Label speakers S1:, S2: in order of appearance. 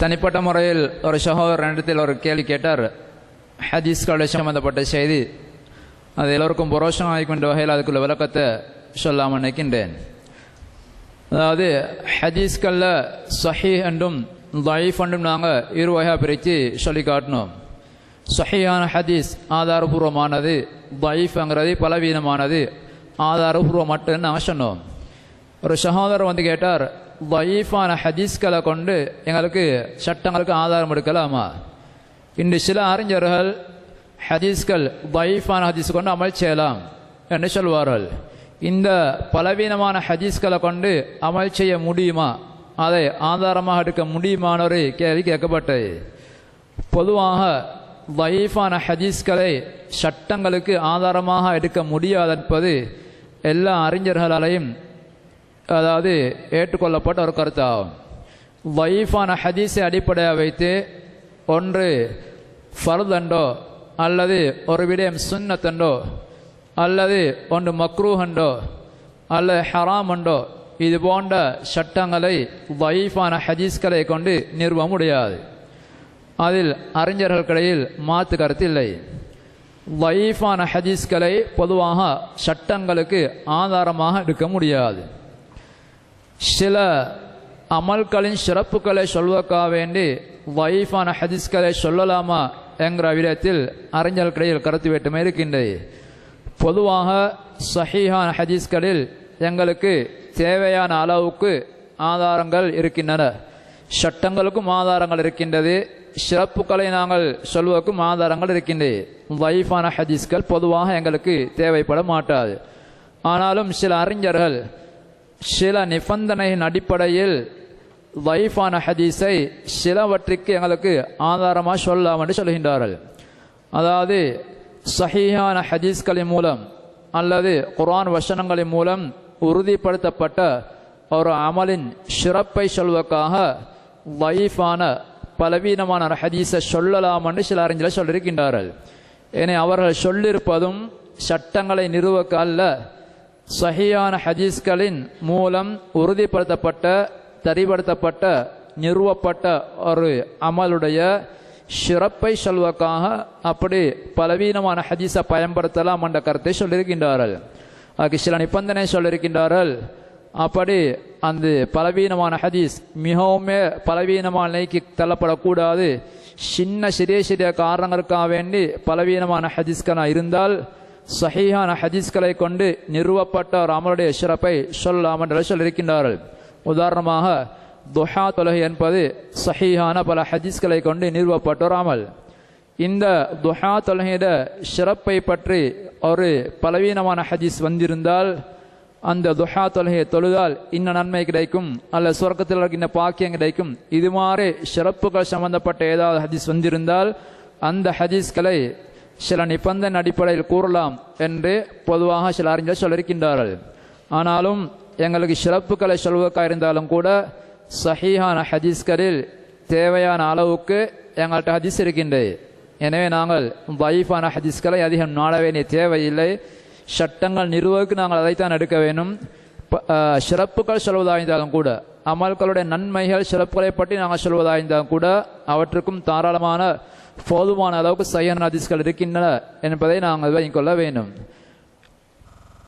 S1: தனிப்பட்ட முறையில் ஒரு சகோதரனிடத்தில் ஒரு கேள்வி கேட்டார். ஹதீஸ்களோட சம்பந்தப்பட்ட செய்தி. அது எல்லோருக்கும் புரோஷம் ஆகிக்கொண்ட வகையில் அதுக்குள்ள விளக்கத்தை சொல்லாமல் நினைக்கின்றேன். அதாவது ஹதீஸ்களில் சஹி என்றும் லைஃப் என்றும் நாங்கள் இரு வகையாக பிரித்து சொல்லி காட்டினோம். சஹியான ஹதீஸ் ஆதாரபூர்வமானது லைஃப்ங்கிறது பலவீனமானது ஆதாரபூர்வமட்டுன்னு நாங்கள் சொன்னோம். ஒரு சகோதரர் வந்து கேட்டார் வைஃபான ஹதீஸ்களை கொண்டு எங்களுக்கு சட்டங்களுக்கு ஆதாரம் எடுக்கலாமா? இன்று சில அறிஞர்கள் ஹதீஸ்கள் வைஃபான ஹதீஸ் கொண்டு அமல் செய்யலாம் என்று சொல்வார்கள். இந்த பலவீனமான ஹதீஸ்களை கொண்டு அமல் செய்ய முடியுமா? அதை ஆதாரமாக எடுக்க முடியுமான ஒரு கேள்வி கேட்கப்பட்டது. பொதுவாக வைஃபான ஹதீஸ்களை சட்டங்களுக்கு ஆதாரமாக எடுக்க முடியாதென்பது எல்லா அறிஞர்களாலையும் அதாவது ஏற்றுக்கொள்ளப்பட்ட ஒரு கருத்தாகும். வைஃபான ஹதீஸை அடிப்படையாக வைத்து ஒன்று ஃபர்தண்டோ அல்லது ஒரு விடயம் சுன்னத்தண்டோ அல்லது ஒன்று மக்ரூஹண்டோ அல்லது ஹராமண்டோ இது போன்ற சட்டங்களை வைஃபான ஹதீஸ்களை கொண்டு நிறுவ முடியாது. அதில் அறிஞர்களுக்கிடையில் மாற்று கருத்து இல்லை. வைஃபான ஹதீஸ்களை பொதுவாக சட்டங்களுக்கு ஆதாரமாக எடுக்க முடியாது. சில அமல்களின் சிறப்புகளை சொல்வதற்காக வேண்டி வைஃபான ஹதீஸ்களை சொல்லலாமா என்கிற விதத்தில் அறிஞர்களிடையில் கருத்து வேற்றுமை இருக்கின்றது. பொதுவாக சஹீஹான ஹதீஸ்களில் எங்களுக்கு தேவையான அளவுக்கு ஆதாரங்கள் இருக்கின்றன. சட்டங்களுக்கும் ஆதாரங்கள் இருக்கின்றது. சிறப்புகளை நாங்கள் சொல்வதற்கும் ஆதாரங்கள் இருக்கின்றது. வைஃபான ஹதீஸ்கள் பொதுவாக எங்களுக்கு தேவைப்பட மாட்டாது. ஆனாலும் சில அறிஞர்கள் சில நிபந்தனையின் அடிப்படையில் வைஃபான ஹதீஸை சிலவற்றிற்கு எங்களுக்கு ஆதாரமாக சொல்லலாம் என்று சொல்கின்றார்கள். அதாவது சஹீஹான ஹதீஸ்களின் மூலம் அல்லது குரான் வசனங்களின் மூலம் உறுதிப்படுத்தப்பட்ட ஒரு அமலின் சிறப்பை சொல்வதற்காக வைஃபான பலவீனமான ஹதீஸை சொல்லலாம் என்று சில அறிஞர்கள் சொல்லியிருக்கின்றார்கள். என அவர்கள் சொல்லியிருப்பதும் சட்டங்களை நிறுவக்க அல்ல சஹியான ஹதீஸ்களின் மூலம் உறுதிப்படுத்தப்பட்ட தரிப்படுத்தப்பட்ட நிறுவப்பட்ட ஒரு அமலுடைய சிறப்பை சொல்வதற்காக அப்படி பலவீனமான ஹதீஸை பயன்படுத்தலாம் என்ற கருத்தை சொல்லியிருக்கின்றார்கள். அதுக்கு சில நிபந்தனை சொல்லியிருக்கின்றார்கள். அப்படி அந்த பலவீனமான ஹதீஸ் மிகவுமே பலவீனமான நிலைக்கு தள்ளப்படக்கூடாது. சின்ன சிறிய சிறிய காரணங்களுக்காக வேண்டி பலவீனமான ஹதீஸ்களாக இருந்தால் சஹீஹான ஹதீஸ்களை கொண்டு நிறுவப்பட்ட ஒரு அமலுடைய சிறப்பை சொல்லலாம் என்று சொல்லியிருக்கின்றார்கள் உதாரணமாக துஹா தொலகை என்பது சஹீஹான பல ஹதீஸ்களை கொண்டு நிறுவப்பட்ட ஒரு அமல். இந்த துஹா தொலகையிட சிறப்பை பற்றி ஒரு பலவீனமான ஹதீஸ் வந்திருந்தால் அந்த துஹா தொலகையை தொழுதால் இன்ன நன்மை கிடைக்கும் அல்ல சுரக்கத்தில் இருக்கின்ற பாக்கியம் கிடைக்கும். இது மாதிரி சிறப்புகள் சம்பந்தப்பட்ட ஏதாவது ஹதீஸ் வந்திருந்தால் அந்த ஹதீஸ்களை சில நிபந்தனை அடிப்படையில் கூறலாம் என்று பொதுவாக சில அறிஞர்கள் சொல்லியிருக்கின்றார்கள். ஆனாலும் எங்களுக்கு சிறப்புகளை சொல்வதற்காக இருந்தாலும் கூட சஹீஹான ஹதீஸ்களில் தேவையான அளவுக்கு எங்கள்கிட்ட ஹதீஸ் இருக்கின்றது. எனவே நாங்கள் வைஃபான ஹதீஸ்களை அதிகம் நாட வேண்டிய தேவையில்லை. சட்டங்கள் நிறுவக்கு நாங்கள் அதைத்தான் எடுக்க வேண்டும். சிறப்புகள் சொல்வதாக இருந்தாலும் கூட அமல்களுடைய நன்மைகள் சிறப்புகளை பற்றி நாங்கள் சொல்வதாக கூட அவற்றுக்கும் தாராளமான போதுமான அளவுக்கு சையன் ஹதீஸ்கள் இருக்கின்றன என்பதை நாங்கள் வைத்துக் கொள்ள வேண்டும்.